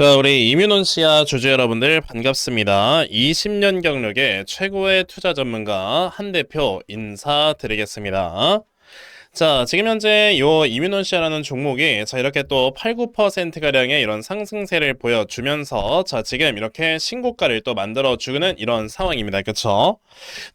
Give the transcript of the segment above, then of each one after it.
자, 우리 이민훈 씨와 주주 여러분들 반갑습니다. 20년 경력의 최고의 투자 전문가 한 대표 인사드리겠습니다. 자, 지금 현재 요 이민훈 씨라는 종목이 자, 이렇게 또 8, 9%가량의 이런 상승세를 보여주면서 자, 지금 이렇게 신고가를 또 만들어주는 이런 상황입니다. 그쵸?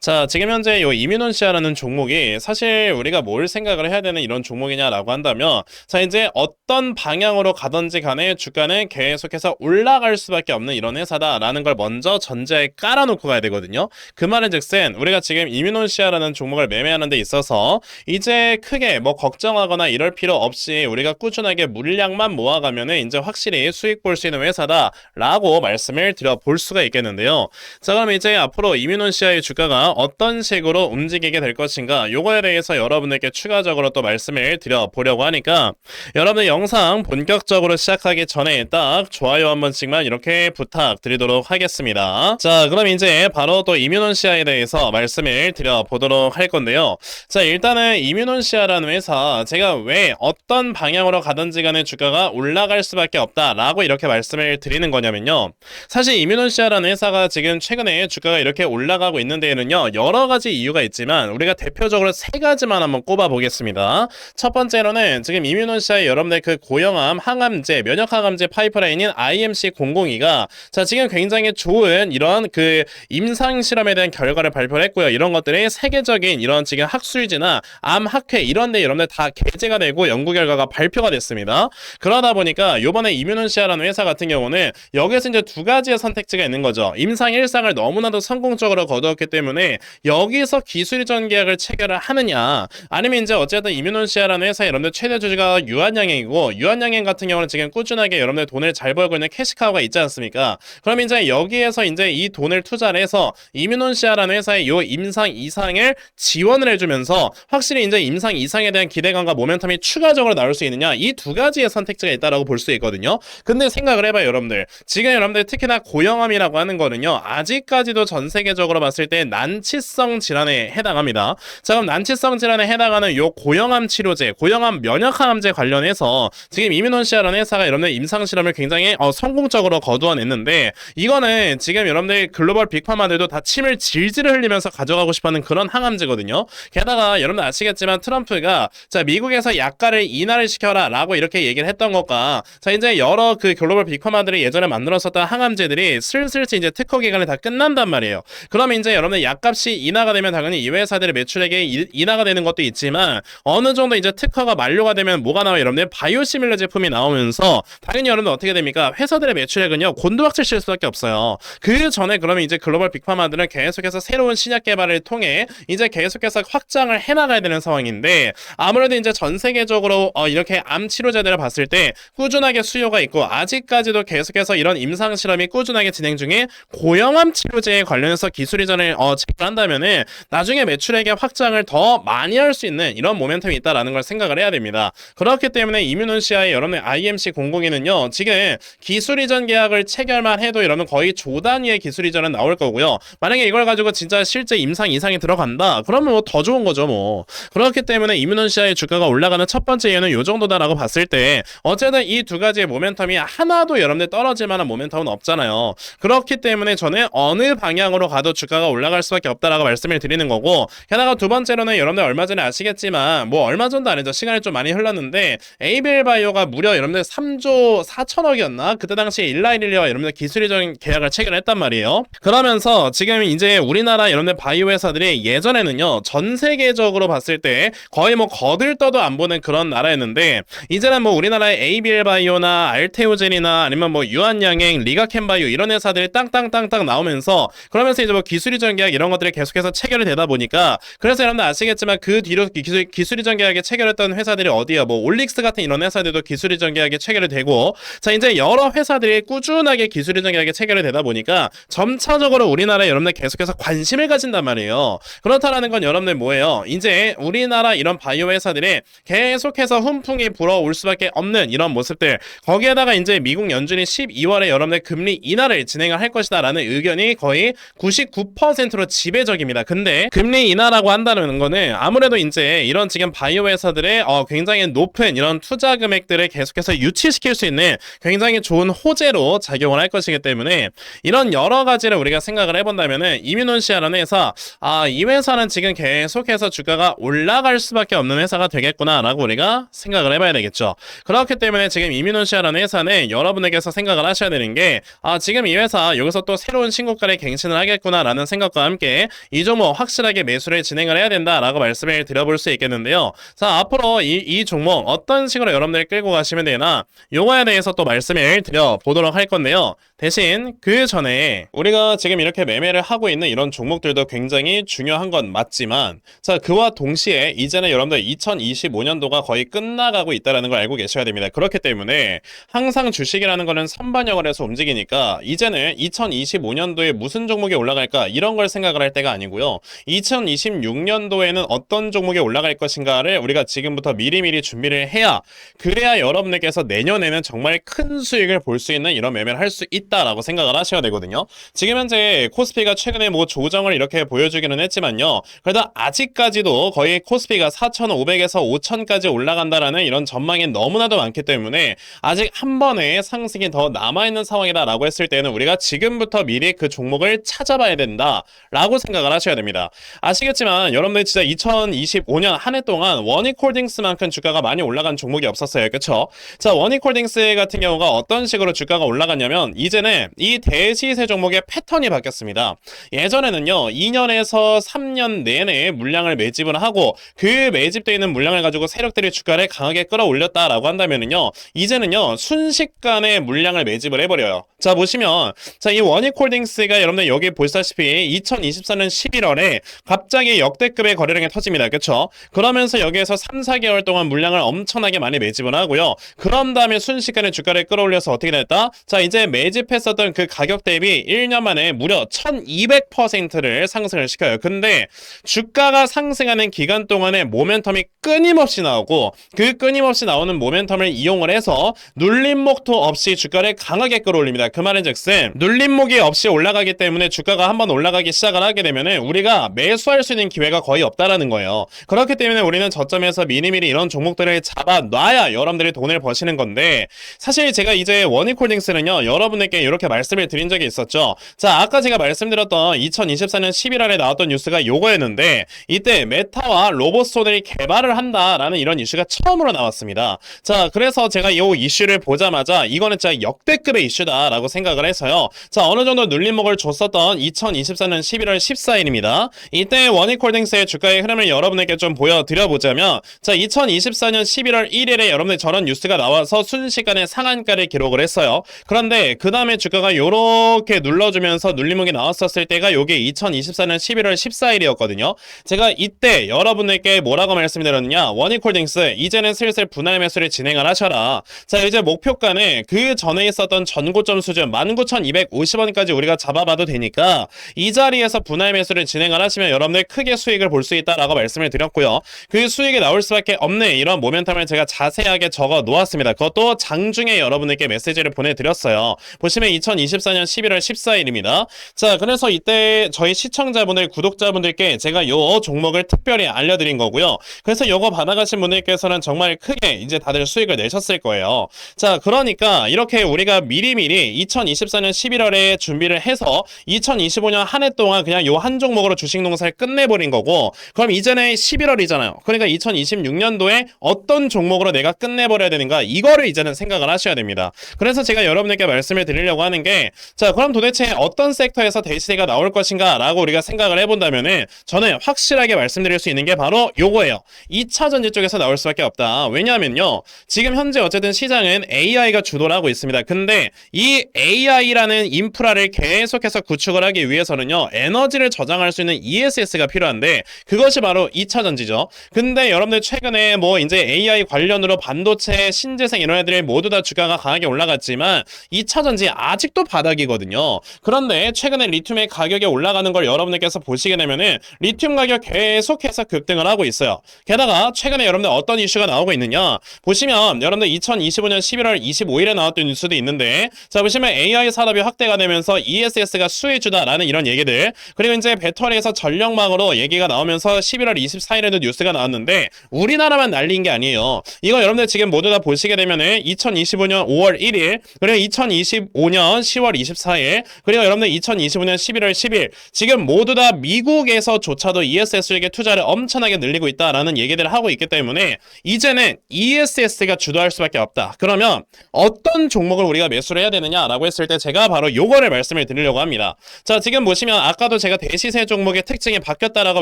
자, 지금 현재 요 이민훈 씨라는 종목이 사실 우리가 뭘 생각을 해야 되는 이런 종목이냐라고 한다면 자, 이제 어떤 방향으로 가든지 간에 주가는 계속해서 올라갈 수밖에 없는 이런 회사다라는 걸 먼저 전제에 깔아놓고 가야 되거든요. 그 말은 즉슨 우리가 지금 이민훈 씨라는 종목을 매매하는 데 있어서 이제 크게 뭐 걱정하거나 이럴 필요 없이 우리가 꾸준하게 물량만 모아가면은 이제 확실히 수익 볼 수 있는 회사다라고 말씀을 드려 볼 수가 있겠는데요. 자, 그럼 이제 앞으로 이민훈 씨의 주가가 어떤 식으로 움직이게 될 것인가 요거에 대해서 여러분에게 추가적으로 또 말씀을 드려 보려고 하니까 여러분의 영상 본격적으로 시작하기 전에 딱 좋아요 한 번씩만 이렇게 부탁드리도록 하겠습니다. 자, 그럼 이제 바로 또 이민훈 씨에 대해서 말씀을 드려 보도록 할 건데요. 자, 일단은 이민훈 씨 라는 회사 제가 왜 어떤 방향으로 가든지 간에 주가가 올라갈 수밖에 없다라고 이렇게 말씀을 드리는 거냐면요. 사실 씨라는 회사가 지금 최근에 주가가 이렇게 올라가고 있는 데에는요. 여러 가지 이유가 있지만 우리가 대표적으로 세 가지만 한번 꼽아 보겠습니다. 첫 번째로는 지금 씨의 여러분들 그 고형암 항암제 면역 항암제 파이프라인인 IMC 002가 자 지금 굉장히 좋은 이런 그 임상 실험에 대한 결과를 발표했고요. 이런 것들이 세계적인 이런 지금 학술지나 암 학회 이런 데 여러분들 다 게재가 되고 연구 결과가 발표가 됐습니다. 그러다 보니까 요번에 이뮤논 시아라는 회사 같은 경우는 여기에서 이제 두 가지의 선택지가 있는 거죠. 임상 1상을 너무나도 성공적으로 거두었기 때문에 여기서 기술 이전 계약을 체결을 하느냐 아니면 이제 어쨌든 이뮤논 시아라는 회사의 여러분들 최대 주주가 유한양행이고 유한양행 같은 경우는 지금 꾸준하게 여러분들 돈을 잘 벌고 있는 캐시카우가 있지 않습니까? 그럼 이제 여기에서 이제 이 돈을 투자를 해서 이뮤논 시아라는 회사의 요 임상 이상을 지원을 해주면서 확실히 이제 임상 이상에 대한 기대감과 모멘텀이 추가적으로 나올 수 있느냐 이 두 가지의 선택지가 있다라고 볼 수 있거든요. 근데 생각을 해봐요, 여러분들. 지금 여러분들 특히나 고형암이라고 하는 거는요. 아직까지도 전 세계적으로 봤을 때 난치성 질환에 해당합니다. 자, 그럼 난치성 질환에 해당하는 요 고형암 치료제, 고형암 면역항암제 관련해서 지금 이민원시아라는 회사가 여러분들 임상 실험을 굉장히 어, 성공적으로 거두어냈는데 이거는 지금 여러분들 글로벌 빅파마들도 다 침을 질질 흘리면서 가져가고 싶어하는 그런 항암제거든요. 게다가 여러분들 아시겠지만 트럼프 가 자 미국에서 약가를 인하를 시켜라 라고 이렇게 얘기를 했던 것과 자 이제 여러 그 글로벌 빅파마들이 예전에 만들었었던 항암제들이 슬슬 이제 특허 기간이 다 끝난단 말이에요. 그러면 이제 여러분들 약값이 인하가 되면 당연히 이 회사들의 매출액이 이- 인하가 되는 것도 있지만 어느 정도 이제 특허가 만료가 되면 뭐가 나와요? 여러분들 바이오시밀러 제품이 나오면서 당연히 여러분들 어떻게 됩니까? 회사들의 매출액은요 곤두박질 칠 수밖에 없어요. 그 전에 그러면 이제 글로벌 빅파마들은 계속해서 새로운 신약 개발을 통해 이제 계속해서 확장을 해나가야 되는 상황인데 아무래도 이제 전 세계적으로 어, 이렇게 암 치료제들을 봤을 때 꾸준하게 수요가 있고 아직까지도 계속해서 이런 임상 실험이 꾸준하게 진행 중에 고형암 치료제에 관련해서 기술 이전을 어, 체결한다면은 나중에 매출액의 확장을 더 많이 할 수 있는 이런 모멘텀이 있다라는 걸 생각을 해야 됩니다. 그렇기 때문에 이뮤논시아의 여러분의 IMC 002는요 지금 기술 이전 계약을 체결만 해도 여러분 거의 조 단위의 기술 이전은 나올 거고요. 만약에 이걸 가지고 진짜 실제 임상 이상이 들어간다 그러면 뭐 더 좋은 거죠 뭐. 그렇기 때문에 이뮤논시아의 주가가 올라가는 첫 번째 이유는 요 정도다라고 봤을 때 어쨌든 이 두 가지의 모멘텀이 하나도 여러분들 떨어질 만한 모멘텀은 없잖아요. 그렇기 때문에 저는 어느 방향으로 가도 주가가 올라갈 수밖에 없다라고 말씀을 드리는 거고 게다가 두 번째로는 여러분들 얼마 전에 아시겠지만 뭐 얼마 전도 아니죠. 시간이 좀 많이 흘렀는데 에이벨 바이오가 무려 여러분들 3조 4천억이었나? 그때 당시에 일라이릴리와 여러분들 기술이적인 계약을 체결했단 말이에요. 그러면서 지금 이제 우리나라 여러분들 바이오 회사들이 예전에는요. 전 세계적으로 봤을 때 거의 뭐 거들떠도 안 보는 그런 나라였는데 이제는 뭐 우리나라의 에이비엘 바이오나 알테오젠이나 아니면 뭐 유한양행, 리가켄 바이오 이런 회사들이 땅땅땅땅 나오면서 그러면서 이제 뭐 기술 이전 계약 이런 것들이 계속해서 체결이 되다 보니까 그래서 여러분들 아시겠지만 그 뒤로 기술 기술 이전 계약에 체결했던 회사들이 어디야 뭐 올릭스 같은 이런 회사들도 기술 이전 계약에 체결이 되고 자 이제 여러 회사들이 꾸준하게 기술 이전 계약에 체결이 되다 보니까 점차적으로 우리나라에 여러분들 계속해서 관심을 가진단 말이에요. 그렇다라는 건 여러분들 뭐예요? 이제 우리나라 이런 바이오 회사들이 계속해서 훈풍이 불어올 수밖에 없는 이런 모습들 거기에다가 이제 미국 연준이 12월에 여러분들 금리 인하를 진행을 할 것이다라는 의견이 거의 99%로 지배적입니다. 근데 금리 인하라고 한다는 거는 아무래도 이제 이런 지금 바이오 회사들의 어 굉장히 높은 이런 투자 금액들을 계속해서 유치시킬 수 있는 굉장히 좋은 호재로 작용을 할 것이기 때문에 이런 여러 가지를 우리가 생각을 해본다면은 이뮤논시아라는 회사 아 이 회사는 지금 계속해서 주가가 올라갈 수 밖에 없는 회사가 되겠구나라고 우리가 생각을 해봐야 되겠죠. 그렇기 때문에 지금 이뮤논시아라는 회사는 여러분에게서 생각을 하셔야 되는 게 아 지금 이 회사 여기서 또 새로운 신고가를 갱신을 하겠구나라는 생각과 함께 이 종목 확실하게 매수를 진행을 해야 된다라고 말씀을 드려볼 수 있겠는데요. 자 앞으로 이, 이 종목 어떤 식으로 여러분들이 끌고 가시면 되나 요거에 대해서 또 말씀을 드려보도록 할 건데요. 대신 그 전에 우리가 지금 이렇게 매매를 하고 있는 이런 종목들도 굉장히 중요한 건 맞지만 자 그와 동시에 이제 는 여러분들 2025년도가 거의 끝나가고 있다는 걸 알고 계셔야 됩니다. 그렇기 때문에 항상 주식이라는 거는 선반영을 해서 움직이니까 이제는 2025년도에 무슨 종목이 올라갈까 이런 걸 생각을 할 때가 아니고요. 2026년도에는 어떤 종목이 올라갈 것인가를 우리가 지금부터 미리미리 준비를 해야 그래야 여러분들께서 내년에는 정말 큰 수익을 볼 수 있는 이런 매매를 할 수 있다라고 생각을 하셔야 되거든요. 지금 현재 코스피가 최근에 뭐 조정을 이렇게 보여주기는 했지만요. 그래도 아직까지도 거의 코스피가 4,500에서 5,000까지 올라간다라는 이런 전망이 너무나도 많기 때문에 아직 한 번의 상승이 더 남아있는 상황이다라고 했을 때는 우리가 지금부터 미리 그 종목을 찾아봐야 된다라고 생각을 하셔야 됩니다. 아시겠지만 여러분들 진짜 2025년 한 해 동안 원익홀딩스만큼 주가가 많이 올라간 종목이 없었어요. 그쵸? 자, 원익홀딩스 같은 경우가 어떤 식으로 주가가 올라갔냐면 이제는 이 대시세 종목의 패턴이 바뀌었습니다. 예전에는요, 2년에서 3년 내내 물량을 매집을 하고 그 매집되어 있는 물량을 가지고 세력들이 주가를 강하게 끌어올렸다라고 한다면은요, 이제는요, 순식간에 물량을 매집을 해버려요. 자, 보시면, 자, 이 원익홀딩스가 여러분들 여기 보시다시피 2024년 11월에 갑자기 역대급의 거래량이 터집니다. 그쵸? 그러면서 여기에서 3, 4개월 동안 물량을 엄청나게 많이 매집을 하고요. 그런 다음에 순식간에 주가를 끌어올려서 어떻게 됐다? 자, 이제 매집했었던 그 가격 대비 1년 만에 무려 1200%를 상승을 시켜요. 근데 주가가 상승하는 기간 동안에 모멘텀이 끊임없이 나오고 그 끊임없이 나오는 모멘텀을 이용을 해서 눌림목도 없이 주가를 강하게 끌어올립니다. 그 말은 즉슨 눌림목이 없이 올라가기 때문에 주가가 한번 올라가기 시작을 하게 되면은 우리가 매수할 수 있는 기회가 거의 없다라는 거예요. 그렇기 때문에 우리는 저점에서 미리미리 이런 종목들을 잡아놔야 여러분들이 돈을 버시는 건데 사실 제가 이제 원익홀딩스는요 여러분에게 이렇게 말씀을 드린 적이 있었죠. 자 아까 제가 말씀드렸던 2024년 11월에 나왔던 뉴스가 요거였는데 이때 메타와 로봇 손을 개발을 한다라는 이런 이슈가 처음으로 나왔습니다. 자 그래서 제가 이 이슈를 보자마자 이거는 진짜 역대급의 이슈다라고 생각을 해서요. 자 어느 정도 눌림목을 줬었던 2024년 11월 14일입니다. 이때 원익홀딩스의 주가의 흐름을 여러분에게 좀 보여드려보자면 자 2024년 11월 1일에 여러분들 저런 뉴스가 나와서 순식간에 상한가를 기록을 했어요. 그런데 그 다음에 주가가 요렇게 눌러주면서 눌림목이 나왔었을 때가 요게 2024년 11월 14일이었거든요. 제가 이때 여러분들께 뭐라고 말씀드렸느냐 원익홀딩스 이제는 슬슬 분할 매수를 진행을 하셔라. 자 이제 목표가는 그 전에 있었던 전고점 수준 19,250원까지 우리가 잡아봐도 되니까 이 자리에서 분할 매수를 진행을 하시면 여러분들 크게 수익을 볼 수 있다라고 말씀을 드렸고요. 그 수익이 나올 수밖에 없는 이런 모멘텀을 제가 자세하게 적어 놓았습니다. 그것도 장중에 여러분들께 메시지를 보내드렸어요. 보시면 2024년 11월 14일입니다. 자, 그래서 이때 저희 시청자분들, 구독자분들께 제가 요 종목을 특별히 알려드린 거 고요. 그래서 요거 받아가신 분들께서는 정말 크게 이제 다들 수익을 내셨을 거예요. 자, 그러니까 이렇게 우리가 미리미리 2024년 11월에 준비를 해서 2025년 한 해 동안 그냥 요 한 종목으로 주식 농사를 끝내버린 거고 그럼 이제는 11월이잖아요. 그러니까 2026년도에 어떤 종목으로 내가 끝내버려야 되는가 이거를 이제는 생각을 하셔야 됩니다. 그래서 제가 여러분에게 말씀을 드리려고 하는 게 자 그럼 도대체 어떤 섹터에서 대시세가 나올 것인가 라고 우리가 생각을 해본다면은 저는 확실하게 말씀드릴 수 있는 게 바로 요거예요. 2차 전지 쪽에서 나올 수밖에 없다. 왜냐하면요. 지금 현재 어쨌든 시장은 AI가 주도를 하고 있습니다. 근데 이 AI라는 인프라를 계속해서 구축을 하기 위해서는요. 에너지를 저장할 수 있는 ESS가 필요한데 그것이 바로 2차 전지죠. 근데 여러분들 최근에 뭐 이제 AI 관련으로 반도체, 신재생 이런 애들이 모두 다 주가가 강하게 올라갔지만 2차 전지 아직도 바닥이거든요. 그런데 최근에 리튬의 가격이 올라가는 걸 여러분들께서 보시게 되면은 리튬 가격 계속해서 급등을 하고 있어요. 게다가 최근에 여러분들 어떤 이슈가 나오고 있느냐 보시면 여러분들 2025년 11월 25일에 나왔던 뉴스도 있는데 자 보시면 AI 산업이 확대가 되면서 ESS가 수혜주다라는 이런 얘기들 그리고 이제 배터리에서 전력망으로 얘기가 나오면서 11월 24일에도 뉴스가 나왔는데 우리나라만 날린 게 아니에요. 이거 여러분들 지금 모두 다 보시게 되면은 2025년 5월 1일 그리고 2025년 10월 24일 그리고 여러분들 2025년 11월 10일 지금 모두 다 미국에서조차도 ESS에게 투자를 엄청나게 늘리 고 있다라는 얘기들을 하고 있기 때문에 이제는 ESS가 주도할 수밖에 없다. 그러면 어떤 종목을 우리가 매수를 해야 되느냐라고 했을 때 제가 바로 요거를 말씀을 드리려고 합니다. 자, 지금 보시면 아까도 제가 대시세 종목의 특징이 바뀌었다라고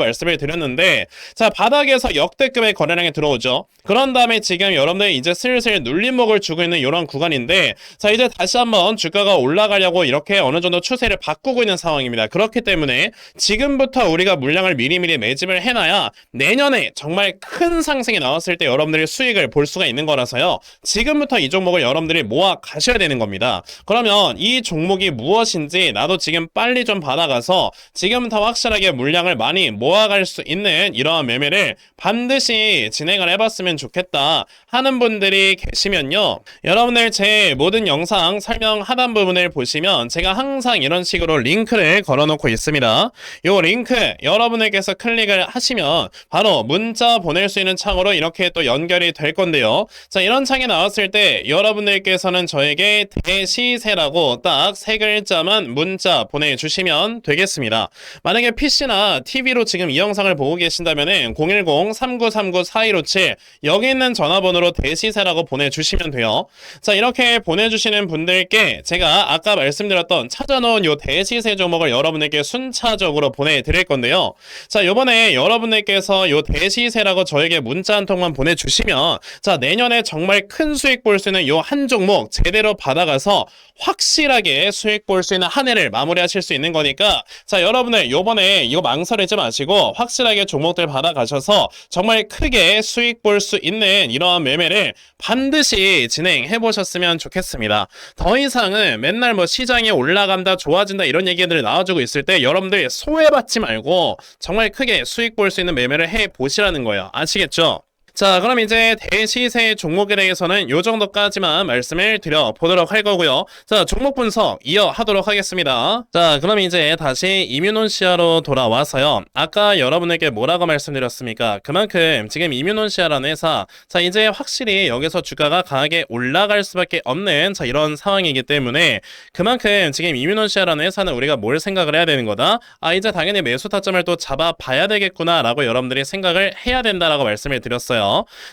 말씀을 드렸는데 자, 바닥에서 역대급의 거래량이 들어오죠. 그런 다음에 지금 여러분들 이제 슬슬 눌림목을 주고 있는 이런 구간인데 자, 이제 다시 한번 주가가 올라가려고 이렇게 어느 정도 추세를 바꾸고 있는 상황입니다. 그렇기 때문에 지금부터 우리가 물량을 미리미리 매집을 해놔야 내년 에 정말 큰 상승이 나왔을 때 여러분들이 수익을 볼 수가 있는 거라서요. 지금부터 이 종목을 여러분들이 모아 가셔야 되는 겁니다. 그러면 이 종목이 무엇인지 나도 지금 빨리 좀 받아가서 지금부터 확실하게 물량을 많이 모아갈 수 있는 이러한 매매를 반드시 진행을 해봤으면 좋겠다 하는 분들이 계시면요. 여러분들 제 모든 영상 설명 하단 부분을 보시면 제가 항상 이런 식으로 링크를 걸어놓고 있습니다. 이 링크 여러분에게서 클릭을 하시면 바로 문자 보낼 수 있는 창으로 이렇게 또 연결이 될 건데요. 자, 이런 창이 나왔을 때 여러분들께서는 저에게 대시세라고 딱 세 글자만 문자 보내주시면 되겠습니다. 만약에 PC나 TV로 지금 이 영상을 보고 계신다면 010-3939-4157 여기 있는 전화번호로 대시세라고 보내주시면 돼요. 자, 이렇게 보내주시는 분들께 제가 아까 말씀드렸던 찾아놓은 요 대시세 종목을 여러분에게 순차적으로 보내드릴 건데요. 자, 요번에 여러분들께서 요 대시세라고 저에게 문자 한 통만 보내주시면 자, 내년에 정말 큰 수익 볼 수 있는 요 한 종목 제대로 받아가서 확실하게 수익 볼 수 있는 한 해를 마무리하실 수 있는 거니까 자, 여러분들 요번에 이거 망설이지 마시고 확실하게 종목들 받아가셔서 정말 크게 수익 볼 수 있는 이러한 매매를 반드시 진행해 보셨으면 좋겠습니다. 더 이상은 맨날 뭐 시장이 올라간다, 좋아진다 이런 얘기들 나와주고 있을 때 여러분들 소외받지 말고 정말 크게 수익 볼 수 있는 매매를 해 보시라는 거예요. 아시겠죠? 자, 그럼 이제 대시세 종목에 대해서는 요 정도까지만 말씀을 드려 보도록 할 거고요. 자, 종목 분석 이어 하도록 하겠습니다. 자, 그럼 이제 다시 이뮤논시아로 돌아와서요. 아까 여러분에게 뭐라고 말씀드렸습니까? 그만큼 지금 이뮤논시아라는 회사, 자, 이제 확실히 여기서 주가가 강하게 올라갈 수밖에 없는 자, 이런 상황이기 때문에 그만큼 지금 이뮤논시아라는 회사는 우리가 뭘 생각을 해야 되는 거다? 아, 이제 당연히 매수 타점을 또 잡아봐야 되겠구나라고 여러분들이 생각을 해야 된다라고 말씀을 드렸어요.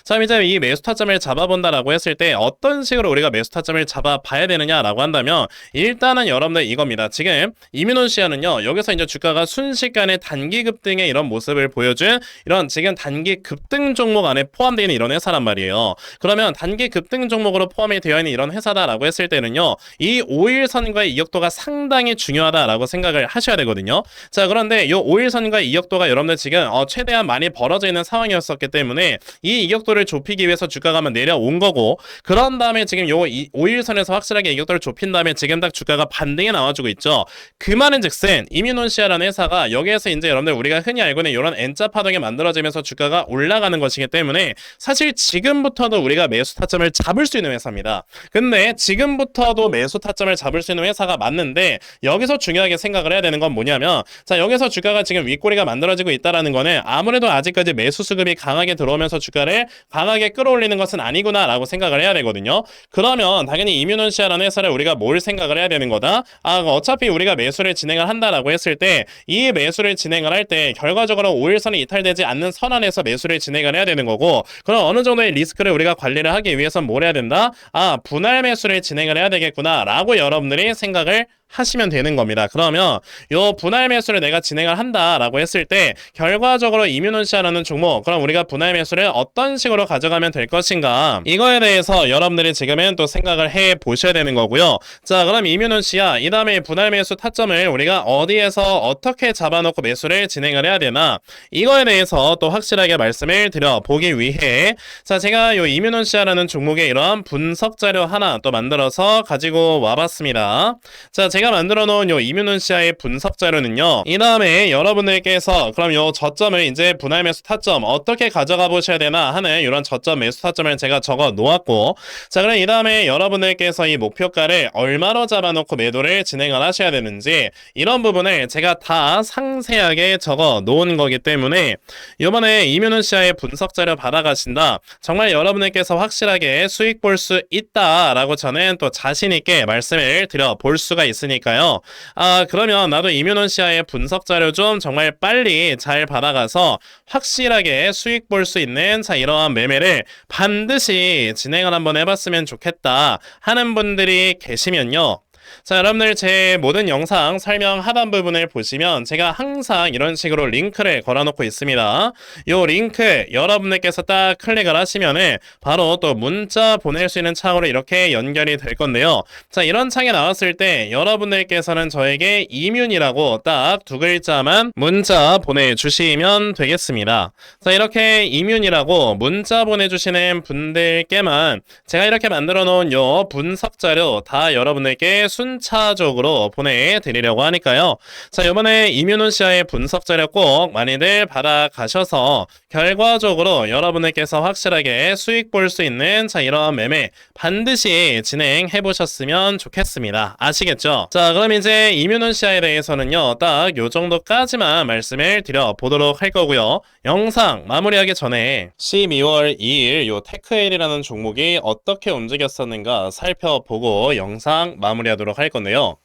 자, 그럼 이제 이 매수 타점을 잡아본다라고 했을 때 어떤 식으로 우리가 매수 타점을 잡아봐야 되느냐라고 한다면 일단은 여러분들 이겁니다. 지금 이뮤논시아는요 여기서 이제 주가가 순식간에 단기 급등의 이런 모습을 보여준 이런 지금 단기 급등 종목 안에 포함되어 있는 이런 회사란 말이에요. 그러면 단기 급등 종목으로 포함이 되어 있는 이런 회사다라고 했을 때는요 이 5일선과의 이격도가 상당히 중요하다라고 생각을 하셔야 되거든요. 자 그런데 이 5일선과의 이격도가 여러분들 지금 어, 최대한 많이 벌어져 있는 상황이었었기 때문에 이 이격도를 좁히기 위해서 주가가 내려온 거고 그런 다음에 지금 요 5일선에서 확실하게 이격도를 좁힌 다음에 지금 딱 주가가 반등에 나와주고 있죠. 그 말은 즉슨 이뮤논시아라는 회사가 여기에서 이제 여러분들 우리가 흔히 알고 있는 이런 N자 파동이 만들어지면서 주가가 올라가는 것이기 때문에 사실 지금부터도 우리가 매수 타점을 잡을 수 있는 회사입니다. 근데 지금부터도 매수 타점을 잡을 수 있는 회사가 맞는데 여기서 중요하게 생각을 해야 되는 건 뭐냐면 자 여기서 주가가 지금 윗꼬리가 만들어지고 있다라는 거는 아무래도 아직까지 매수 수급이 강하게 들어오면서 주 가를 강하게 끌어올리는 것은 아니구나라고 생각을 해야 되거든요. 그러면 당연히 이뮤논시아라는 회사를 우리가 뭘 생각을 해야 되는 거다? 아 어차피 우리가 매수를 진행을 한다라고 했을 때 이 매수를 진행을 할 때 결과적으로 5일선이 이탈되지 않는 선 안에서 매수를 진행을 해야 되는 거고 그럼 어느 정도의 리스크를 우리가 관리를 하기 위해서 뭘 해야 된다? 아 분할 매수를 진행을 해야 되겠구나라고 여러분들이 생각을 하시면 되는 겁니다. 그러면 요 분할 매수를 내가 진행을 한다라고 했을 때 결과적으로 이뮤논시아라는 종목 그럼 우리가 분할 매수를 어떤 식으로 가져가면 될 것인가 이거에 대해서 여러분들이 지금은 또 생각을 해 보셔야 되는 거고요. 자 그럼 이뮤논시아 이 다음에 분할 매수 타점을 우리가 어디에서 어떻게 잡아놓고 매수를 진행을 해야 되나 이거에 대해서 또 확실하게 말씀을 드려 보기 위해 자 제가 요 이뮤논시아라는 종목의 이러한 분석 자료 하나 또 만들어서 가지고 와봤습니다. 자 제가 제가 만들어 놓은 요 이뮤논시아의 분석 자료는요. 이 다음에 여러분들께서 그럼 요 저점을 이제 분할 매수 타점 어떻게 가져가 보셔야 되나 하는 이런 저점 매수 타점을 제가 적어 놓았고 자 그럼 이 다음에 여러분들께서 이 목표가를 얼마로 잡아놓고 매도를 진행을 하셔야 되는지 이런 부분을 제가 다 상세하게 적어 놓은 거기 때문에 이번에 이뮤논시아의 분석 자료 받아가신다 정말 여러분들께서 확실하게 수익 볼 수 있다라고 저는 또 자신 있게 말씀을 드려 볼 수가 있으니 까요. 아 그러면 나도 이뮤논시아의 분석 자료 좀 정말 빨리 잘 받아가서 확실하게 수익 볼 수 있는 자 이러한 매매를 반드시 진행을 한번 해봤으면 좋겠다 하는 분들이 계시면요. 자, 여러분들 제 모든 영상 설명 하단 부분을 보시면 제가 항상 이런 식으로 링크를 걸어놓고 있습니다. 이 링크 여러분들께서 딱 클릭을 하시면은 바로 또 문자 보낼 수 있는 창으로 이렇게 연결이 될 건데요. 자, 이런 창이 나왔을 때 여러분들께서는 저에게 이뮨이라고 딱 두 글자만 문자 보내주시면 되겠습니다. 자, 이렇게 이뮨이라고 문자 보내주시는 분들께만 제가 이렇게 만들어 놓은 요 분석 자료 다 여러분들께 순차적으로 보내드리려고 하니까요. 자, 이번에 이뮤논시아의 분석 자료 꼭 많이들 받아가셔서 결과적으로 여러분들께서 확실하게 수익 볼 수 있는 자, 이러한 매매 반드시 진행해 보셨으면 좋겠습니다. 아시겠죠? 자, 그럼 이제 이뮤논시아에 대해서는요, 딱 요 정도까지만 말씀을 드려 보도록 할 거고요. 영상 마무리하기 전에 12월 2일 요 테크엘이라는 종목이 어떻게 움직였었는가 살펴보고 영상 마무리하도록 할 건데요.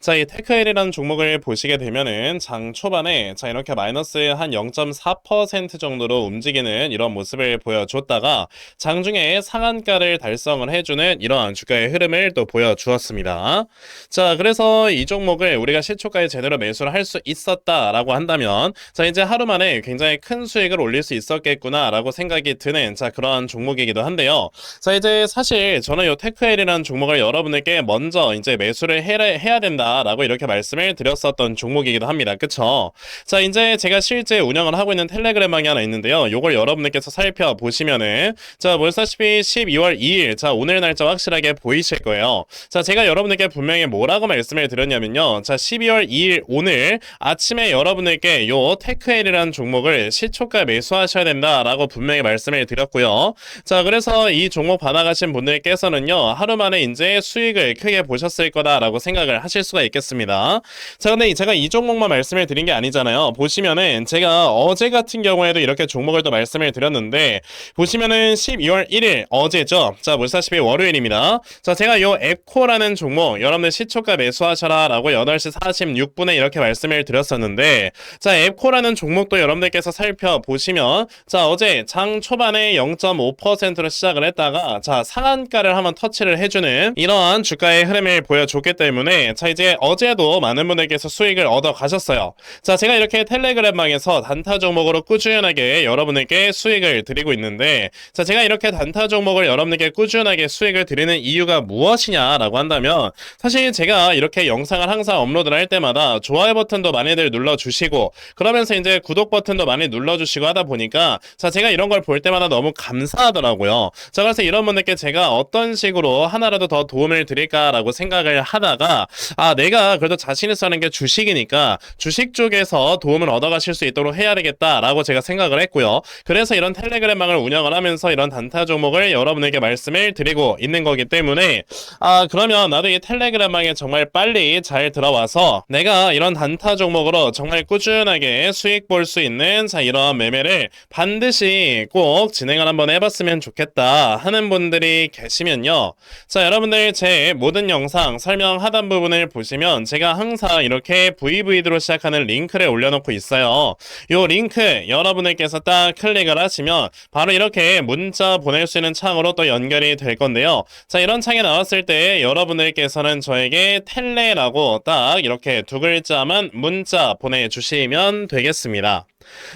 자, 이 테크엘이라는 종목을 보시게 되면은 장 초반에 자, 이렇게 마이너스 한 0.4% 정도로 움직이는 이런 모습을 보여줬다가 장중에 상한가를 달성을 해주는 이러한 주가의 흐름을 또 보여주었습니다. 자, 그래서 이 종목을 우리가 시초가에 제대로 매수를 할 수 있었다라고 한다면 자, 이제 하루 만에 굉장히 큰 수익을 올릴 수 있었겠구나라고 생각이 드는 자, 그러한 종목이기도 한데요. 자, 이제 사실 저는 이 테크엘이라는 종목을 여러분에게 먼저 이제 매수를 해야, 해야 된다라고 이렇게 말씀을 드렸었던 종목이기도 합니다. 그쵸? 자, 이제 제가 실제 운영을 하고 있는 텔레그램방이 하나 있는데요. 요걸 여러분들께서 살펴보시면은 자, 보시다시피 12월 2일 자, 오늘 날짜 확실하게 보이실 거예요. 자, 제가 여러분들께 분명히 뭐라고 말씀을 드렸냐면요. 자, 12월 2일 오늘 아침에 여러분들께 요 테크엘이라는 종목을 시초가 매수하셔야 된다라고 분명히 말씀을 드렸고요. 자, 그래서 이 종목 받아가신 분들께서는요. 하루 만에 이제 수익을 크게 보셨을 거다라고 생각을 하실 수가 있겠습니다. 자, 근데 제가 이 종목만 말씀을 드린 게 아니잖아요. 보시면은 제가 어제 같은 경우에도 이렇게 종목을 또 말씀을 드렸는데 보시면은 12월 1일 어제죠. 자, 보시다시피 월요일입니다. 자, 제가 요 앱코라는 종목 여러분들 시초가 매수하셔라라고 8시 46분에 이렇게 말씀을 드렸었는데 자, 앱코라는 종목도 여러분들께서 살펴보시면 자, 어제 장 초반에 0.5%로 시작을 했다가 자, 상한가를 한번 터치를 해주는 이러한 주가의 흐름을 보여 줬기 때문에 자, 이제 어제도 많은 분들께서 수익을 얻어 가셨어요. 자, 제가 이렇게 텔레그램방에서 단타 종목으로 꾸준하게 여러분에게 수익을 드리고 있는데 자, 제가 이렇게 단타 종목을 여러분에게 꾸준하게 수익을 드리는 이유가 무엇이냐라고 한다면 사실 제가 이렇게 영상을 항상 업로드를 할 때마다 좋아요 버튼도 많이들 눌러주시고 그러면서 이제 구독 버튼도 많이 눌러주시고 하다 보니까 자, 제가 이런 걸 볼 때마다 너무 감사하더라고요. 자, 그래서 이런 분들께 제가 어떤 식으로 하나라도 더 도움을 드릴까라고 생각을 하다가 아, 내가 그래도 자신 있어 하는 게 주식이니까 주식 쪽에서 도움을 얻어가실 수 있도록 해야 되겠다라고 제가 생각을 했고요. 그래서 이런 텔레그램방을 운영을 하면서 이런 단타 종목을 여러분에게 말씀을 드리고 있는 거기 때문에 아, 그러면 나도 이 텔레그램방에 정말 빨리 잘 들어와서 내가 이런 단타 종목으로 정말 꾸준하게 수익 볼 수 있는 자, 이러한 매매를 반드시 꼭 진행을 한번 해봤으면 좋겠다 하는 분들이 계시면요. 자, 여러분들 제 모든 영상 설명 하단 부분을 보시면 제가 항상 이렇게 VVD로 시작하는 링크를 올려놓고 있어요. 이 링크 여러분들께서 딱 클릭을 하시면 바로 이렇게 문자 보낼 수 있는 창으로 또 연결이 될 건데요. 자, 이런 창이 나왔을 때 여러분들께서는 저에게 텔레라고 딱 이렇게 두 글자만 문자 보내주시면 되겠습니다.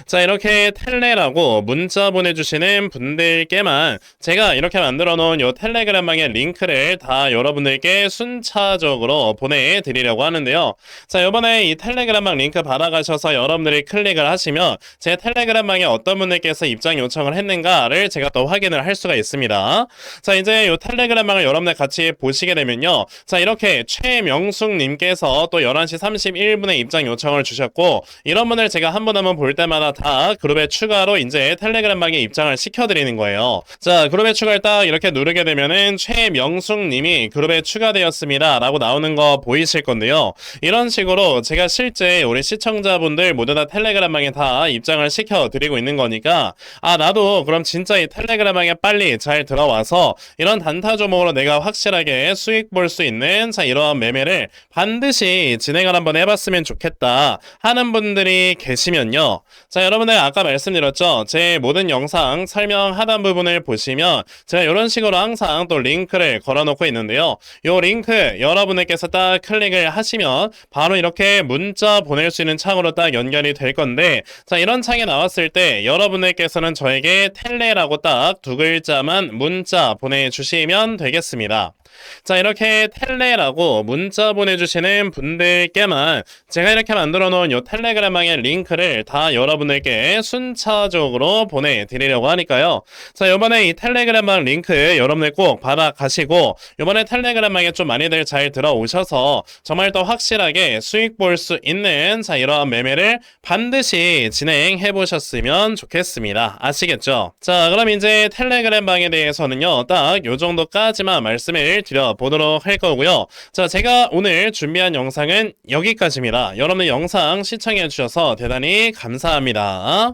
자, 이렇게 텔레라고 문자 보내주시는 분들께만 제가 이렇게 만들어 놓은 요 텔레그램방의 링크를 다 여러분들께 순차적으로 보내드리려고 하는데요. 자, 요번에 이 텔레그램방 링크 받아가셔서 여러분들이 클릭을 하시면 제 텔레그램방에 어떤 분들께서 입장 요청을 했는가를 제가 또 확인을 할 수가 있습니다. 자, 이제 요 텔레그램방을 여러분들 같이 보시게 되면요. 자, 이렇게 최명숙님께서 또 11시 31분에 입장 요청을 주셨고, 이런 분을 제가 한 분 한 분 볼 때마다 다 그룹에 추가로 이제 텔레그램방에 입장을 시켜드리는 거예요. 자, 그룹에 추가를 딱 이렇게 누르게 되면은 최명숙님이 그룹에 추가되었습니다. 라고 나오는 거 보이실 건데요. 이런 식으로 제가 실제 우리 시청자분들 모두 다 텔레그램방에 다 입장을 시켜드리고 있는 거니까, 아, 나도 그럼 진짜 이 텔레그램방에 빨리 잘 들어와서 이런 단타 조목으로 내가 확실하게 수익 볼 수 있는 자, 이러한 매매를 반드시 진행을 한번 해봤으면 좋겠다 하는 분들이 계시면요. 자, 여러분들 아까 말씀드렸죠. 제 모든 영상 설명 하단 부분을 보시면 제가 이런 식으로 항상 또 링크를 걸어놓고 있는데요. 요 링크 여러분들께서 딱 클릭을 하시면 바로 이렇게 문자 보낼 수 있는 창으로 딱 연결이 될 건데 자, 이런 창이 나왔을 때 여러분들께서는 저에게 텔레라고 딱 두 글자만 문자 보내주시면 되겠습니다. 자, 이렇게 텔레라고 문자 보내주시는 분들께만 제가 이렇게 만들어 놓은 요 텔레그램방의 링크를 다 여러분들께 순차적으로 보내드리려고 하니까요. 자, 요번에 이 텔레그램방 링크 여러분들 꼭 받아가시고, 요번에 텔레그램방에 좀 많이들 잘 들어오셔서 정말 더 확실하게 수익 볼 수 있는 자, 이러한 매매를 반드시 진행해 보셨으면 좋겠습니다. 아시겠죠? 자, 그럼 이제 텔레그램방에 대해서는요, 딱 요 정도까지만 말씀을 드려보도록 할 거고요. 자, 제가 오늘 준비한 영상은 여기까지입니다. 여러분의 영상 시청해 주셔서 대단히 감사합니다.